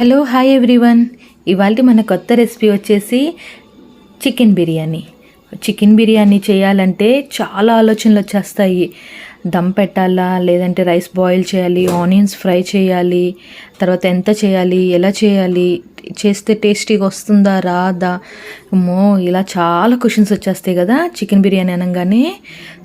Hello hi everyone ఇవాళ మన కొత్త రెసిపీ వచ్చేసి చికెన్ బిర్యానీ. చికెన్ బిర్యానీ చేయాలంటే చాలా ఆలోచనలు వచ్చేస్తాయి. దమ్ పెట్టాలా లేదంటే రైస్ బాయిల్ చేయాలి ఆనియన్స్ ఫ్రై చేయాలి తర్వాత ఎంత చేయాలి ఎలా చేయాలి చేస్తే టేస్టీగా వస్తుందా రాదా? అమ్మో ఇలా చాలా క్వశ్చన్స్ వచ్చేస్తాయి కదా చికెన్ బిర్యానీ అనగానే.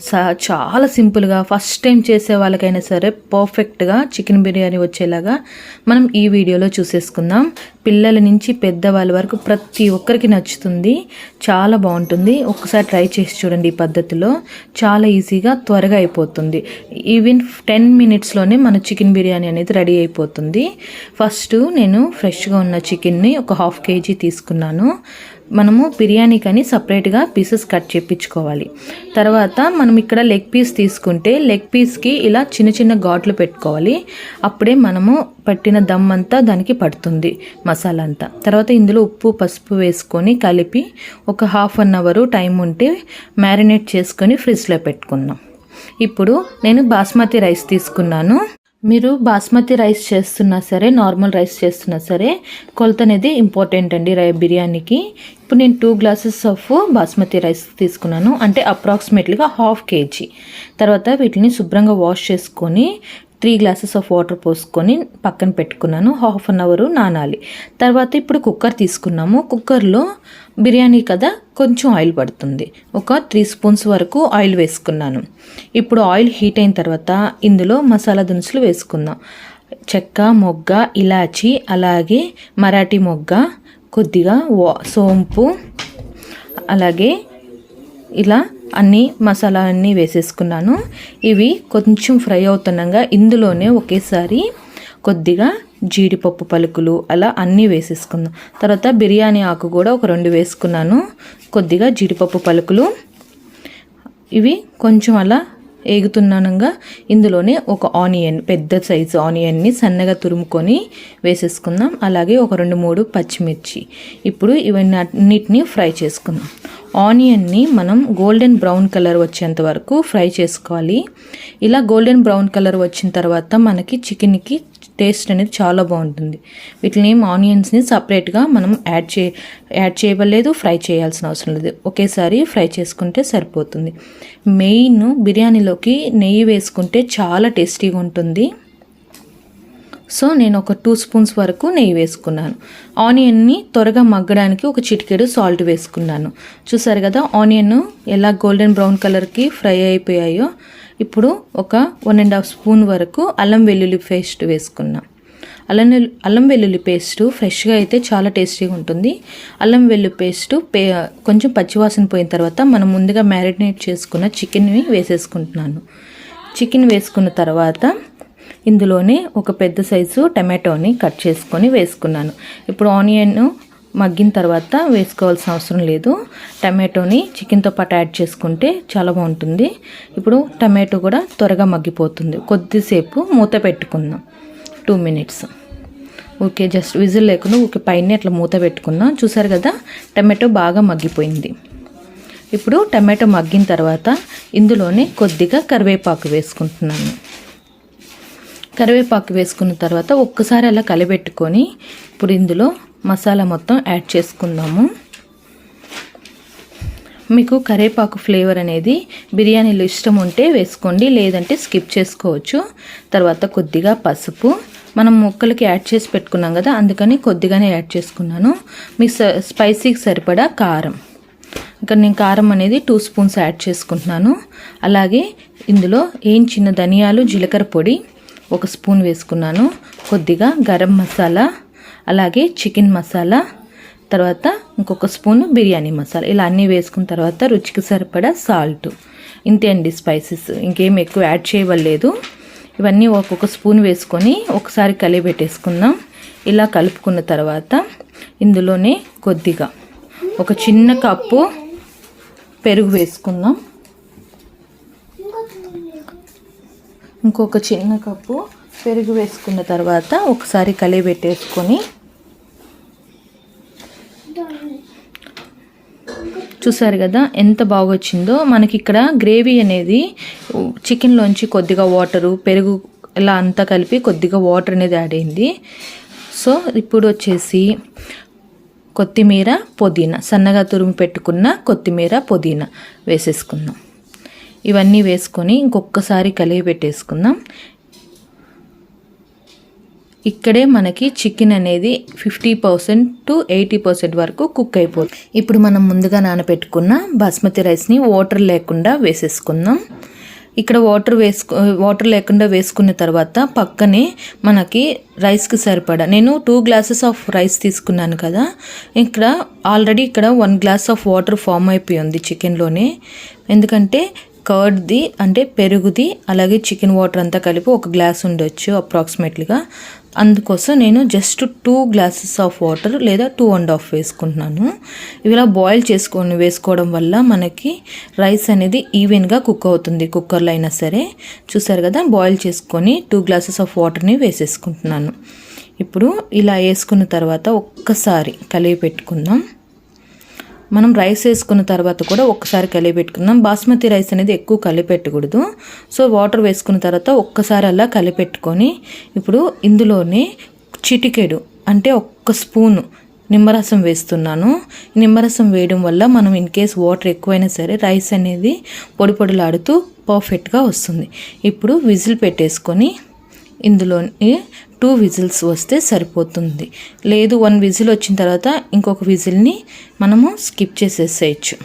సా- చాలా సింపుల్గా ఫస్ట్ టైం చేసే వాళ్ళకైనా సరే పర్ఫెక్ట్గా చికెన్ బిర్యానీ వచ్చేలాగా మనం ఈ వీడియోలో చూసేసుకుందాం. పిల్లల నుంచి పెద్దవాళ్ళ వరకు ప్రతి ఒక్కరికి నచ్చుతుంది చాలా బాగుంటుంది. ఒక్కసారి ట్రై చేసి చూడండి ఈ పద్ధతిలో చాలా ఈజీగా త్వరగా అయిపోతుంది. ఈవెన్ టెన్ మినిట్స్లోనే మన చికెన్ బిర్యానీ అనేది రెడీ అయిపోతుంది. ఫస్ట్ నేను ఫ్రెష్గా ఉన్న చికెన్ చికెన్ని ఒక హాఫ్ కేజీ తీసుకున్నాను. మనము బిర్యానీకని సపరేట్గా పీసెస్ కట్ చేపించుకోవాలి. తర్వాత మనం ఇక్కడ లెగ్ పీస్ తీసుకుంటే లెగ్ పీస్కి ఇలా చిన్న చిన్న ఘాట్లు పెట్టుకోవాలి. అప్పుడే మనము పట్టిన దమ్ అంతా దానికి పడుతుంది మసాలా అంతా తర్వాత ఇందులో ఉప్పు పసుపు వేసుకొని కలిపి ఒక హాఫ్ అన్ అవర్ టైం ఉంటే మ్యారినేట్ చేసుకొని ఫ్రిడ్జ్లో పెట్టుకున్నాం ఇప్పుడు నేను బాస్మతి రైస్ తీసుకున్నాను. మీరు బాస్మతి రైస్ చేస్తున్నా సరే నార్మల్ రైస్ చేస్తున్నా సరే కొలత అనేది ఇంపార్టెంట్ అండి రై బిర్యానీకి. ఇప్పుడు నేను two glasses of basmati rice తీసుకున్నాను. అంటే అప్రాక్సిమేట్లీగా హాఫ్ కేజీ. తర్వాత వీటిని శుభ్రంగా వాష్ చేసుకొని త్రీ గ్లాసెస్ ఆఫ్ వాటర్ పోసుకొని పక్కన పెట్టుకున్నాను. హాఫ్ అన్ అవర్ నానాలి. తర్వాత ఇప్పుడు కుక్కర్ తీసుకున్నాము. కుక్కర్లో బిర్యానీ కదా కొంచెం ఆయిల్ పడుతుంది. ఒక త్రీ స్పూన్స్ వరకు ఆయిల్ వేసుకున్నాను. ఇప్పుడు ఆయిల్ హీట్ అయిన తర్వాత ఇందులో మసాలా దినుసులు వేసుకుందాం. చెక్క మొగ్గ ఇలాచి అలాగే మరాఠీ మొగ్గ కొద్దిగా సోంపు అలాగే ఇలా అన్ని మసాలా అన్నీ వేసేసుకున్నాను. ఇవి కొంచెం ఫ్రై అవుతుండగా ఇందులోనే ఒకేసారి కొద్దిగా జీడిపప్పు పలుకులు అలా అన్నీ వేసేసుకుందాం. తర్వాత బిర్యానీ ఆకు కూడా ఒక రెండు వేసుకున్నాను. కొద్దిగా జీడిపప్పు పలుకులు. ఇవి కొంచెం అలా ఏగుతున్నానంగా ఇందులోనే ఒక ఆనియన్ పెద్ద సైజు ఆనియన్ని సన్నగా తురుముకొని వేసేసుకుందాం. అలాగే ఒక రెండు మూడు పచ్చిమిర్చి. ఇప్పుడు ఇవన్నీ అన్నిటిని ఫ్రై చేసుకుందాం. ఆనియన్ని మనం గోల్డెన్ బ్రౌన్ కలర్ వచ్చేంత వరకు ఫ్రై చేసుకోవాలి. ఇలా గోల్డెన్ బ్రౌన్ కలర్ వచ్చిన తర్వాత మనకి చికెన్కి టేస్ట్ అనేది చాలా బాగుంటుంది. వీటిని ఆనియన్స్ని సపరేట్గా మనం యాడ్ చే యాడ్ చేయవలేదు ఫ్రై చేయాల్సిన అవసరం లేదు. ఒకేసారి ఫ్రై చేసుకుంటే సరిపోతుంది. మెయిన్ బిర్యానీలోకి నెయ్యి వేసుకుంటే చాలా టేస్టీగా ఉంటుంది. సో నేను ఒక టూ స్పూన్స్ వరకు నెయ్యి వేసుకున్నాను. ఆనియన్ని త్వరగా మగ్గడానికి ఒక చిటికెడు సాల్ట్ వేసుకున్నాను. చూసారు కదా ఆనియన్ ఎలా గోల్డెన్ బ్రౌన్ కలర్కి ఫ్రై అయిపోయాయో ఇప్పుడు ఒక వన్ అండ్ హాఫ్ స్పూన్ వరకు అల్లం వెల్లుల్లి పేస్ట్ వేసుకున్నాం. అల్లం వెల్లు- అల్లం వెల్లుల్లి పేస్ట్ ఫ్రెష్గా అయితే చాలా టేస్టీగా ఉంటుంది. అల్లం వెల్లుల్లి పేస్ట్ పే కొంచెం పచ్చివాసన పోయిన తర్వాత మనం ముందుగా మ్యారినేట్ చేసుకున్న చికెన్ని వేసేసుకుంటున్నాను. చికెన్ వేసుకున్న తర్వాత ఇందులోనే ఒక పెద్ద సైజు టమాటోని కట్ చేసుకొని వేసుకున్నాను. ఇప్పుడు ఆనియన్ మగ్గిన తర్వాత వేసుకోవాల్సిన అవసరం లేదు. టమాటోని చికెన్తో పాటు యాడ్ చేసుకుంటే చాలా బాగుంటుంది. ఇప్పుడు టమాటో కూడా త్వరగా మగ్గిపోతుంది. కొద్దిసేపు మూత పెట్టుకుందాం. Two minutes. Okay just whistle లేకుండా ఓకే పైన అట్లా మూత పెట్టుకుందాం చూసారు కదా టమాటో బాగా మగ్గిపోయింది. ఇప్పుడు టమాటో మగ్గిన తర్వాత ఇందులోనే కొద్దిగా కరివేపాకు వేసుకుంటున్నాను. కరివేపాకు వేసుకున్న తర్వాత ఒక్కసారి అలా కలిపెట్టుకొని ఇప్పుడు ఇందులో మసాలా మొత్తం యాడ్ చేసుకుందాము. మీకు కరివేపాకు ఫ్లేవర్ అనేది బిర్యానీలో ఇష్టం ఉంటే వేసుకోండి లేదంటే స్కిప్ చేసుకోవచ్చు. తర్వాత కొద్దిగా పసుపు. మనం ముక్కలకి యాడ్ చేసి పెట్టుకున్నాం కదా అందుకని కొద్దిగానే యాడ్ చేసుకున్నాను. మీ స స్పైసీకి సరిపడా కారం. ఇక్కడ నేను కారం అనేది టూ స్పూన్స్ యాడ్ చేసుకుంటున్నాను. అలాగే ఇందులో ఏం చిన్న ధనియాలు జీలకర్ర పొడి ఒక స్పూన్ వేసుకున్నాను. కొద్దిగా గరం మసాలా అలాగే చికెన్ మసాలా తర్వాత ఇంకొక స్పూన్ బిర్యానీ మసాలా. ఇలా అన్నీ వేసుకున్న తర్వాత రుచికి సరిపడా సాల్ట్. ఇంతే అండి స్పైసెస్. ఇంకేం ఎక్కువ యాడ్ చేయవలేదు. ఇవన్నీ ఒక్కొక్క స్పూన్ వేసుకొని ఒకసారి కలిపెట్టేసుకుందాం. ఇలా కలుపుకున్న తర్వాత ఇందులోనే కొద్దిగా ఒక చిన్న కప్పు పెరుగు వేసుకుందాం. ఇంకొక చిన్న కప్పు పెరుగు వేసుకున్న తర్వాత ఒకసారి కలిపెట్టేసుకొని చూసారు కదా ఎంత బాగా వచ్చిందో మనకి ఇక్కడ గ్రేవీ అనేది చికెన్లోంచి కొద్దిగా వాటరు పెరుగు ఇలా అంతా కలిపి కొద్దిగా వాటర్ అనేది యాడ్ అయింది. సో ఇప్పుడు వచ్చేసి కొత్తిమీర పుదీనా సన్నగా తురుము పెట్టుకున్న కొత్తిమీర పుదీనా వేసేసుకుందాం. ఇవన్నీ వేసుకొని ఇంకొకసారి కలిగి పెట్టేసుకుందాం. ఇక్కడే మనకి చికెన్ అనేది fifty percent to eighty percent వరకు కుక్ అయిపోతుంది. ఇప్పుడు మనం ముందుగా నానబెట్టుకున్న బాస్మతి రైస్ని వాటర్ లేకుండా వేసేసుకుందాం. ఇక్కడ వాటర్ వేసుకు వాటర్ లేకుండా వేసుకున్న తర్వాత పక్కనే మనకి రైస్కి సరిపడా నేను టూ గ్లాసెస్ ఆఫ్ రైస్ తీసుకున్నాను కదా. ఇక్కడ ఆల్రెడీ ఇక్కడ one glass of water form అయిపోయి ఉంది చికెన్లోనే. ఎందుకంటే కర్డ్ది అంటే పెరుగుది అలాగే చికెన్ వాటర్ అంతా కలిపి ఒక గ్లాస్ ఉండొచ్చు అప్రాక్సిమేట్లీగా అందుకోసం నేను just two glasses of water లేదా టూ అండ్ హాఫ్ వేసుకుంటున్నాను. ఇలా బాయిల్ చేసుకొని వేసుకోవడం వల్ల మనకి రైస్ అనేది ఈవెన్గా కుక్ అవుతుంది కుక్కర్లో అయినా సరే. చూసారు కదా బాయిల్ చేసుకొని టూ గ్లాసెస్ ఆఫ్ వాటర్ని వేసేసుకుంటున్నాను. ఇప్పుడు ఇలా వేసుకున్న తర్వాత ఒక్కసారి కలిపి పెట్టుకుందాం. మనం రైస్ వేసుకున్న తర్వాత కూడా ఒక్కసారి కలిపెట్టుకుందాం. బాస్మతి రైస్ అనేది ఎక్కువ కలిపెట్టకూడదు. సో వాటర్ వేసుకున్న తర్వాత ఒక్కసారి అలా కలిపెట్టుకొని ఇప్పుడు ఇందులోనే చిటికెడు అంటే ఒక్క స్పూను నిమ్మరసం వేస్తున్నాను. నిమ్మరసం వేయడం వల్ల మనం ఇన్ కేస్ వాటర్ ఎక్కువైనా సరే రైస్ అనేది పొడి పొడిలాడుతూ పర్ఫెక్ట్గా వస్తుంది. ఇప్పుడు విజిల్ పెట్టేసుకొని ఇందులోని టూ విజిల్స్ వస్తే సరిపోతుంది. లేదు వన్ విజిల్ వచ్చిన తర్వాత ఇంకొక విజిల్ని మనము స్కిప్ చేసేసేయచ్చు.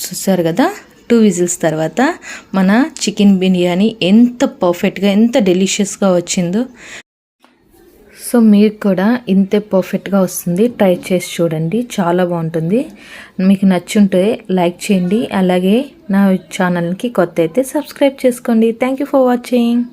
చూసారు కదా? టూ విజిల్స్ తర్వాత మన చికెన్ బిర్యానీ ఎంత పర్ఫెక్ట్గా ఎంత డెలిషియస్గా వచ్చిందో. సో మీరు కూడా ఇంతే పర్ఫెక్ట్గా వస్తుంది. ట్రై చేసి చూడండి. చాలా బాగుంటుంది. మీకు నచ్చుంటే లైక్ చేయండి. అలాగే నా ఛానల్కి కొత్త అయితే సబ్స్క్రైబ్ చేసుకోండి. Thank you for watching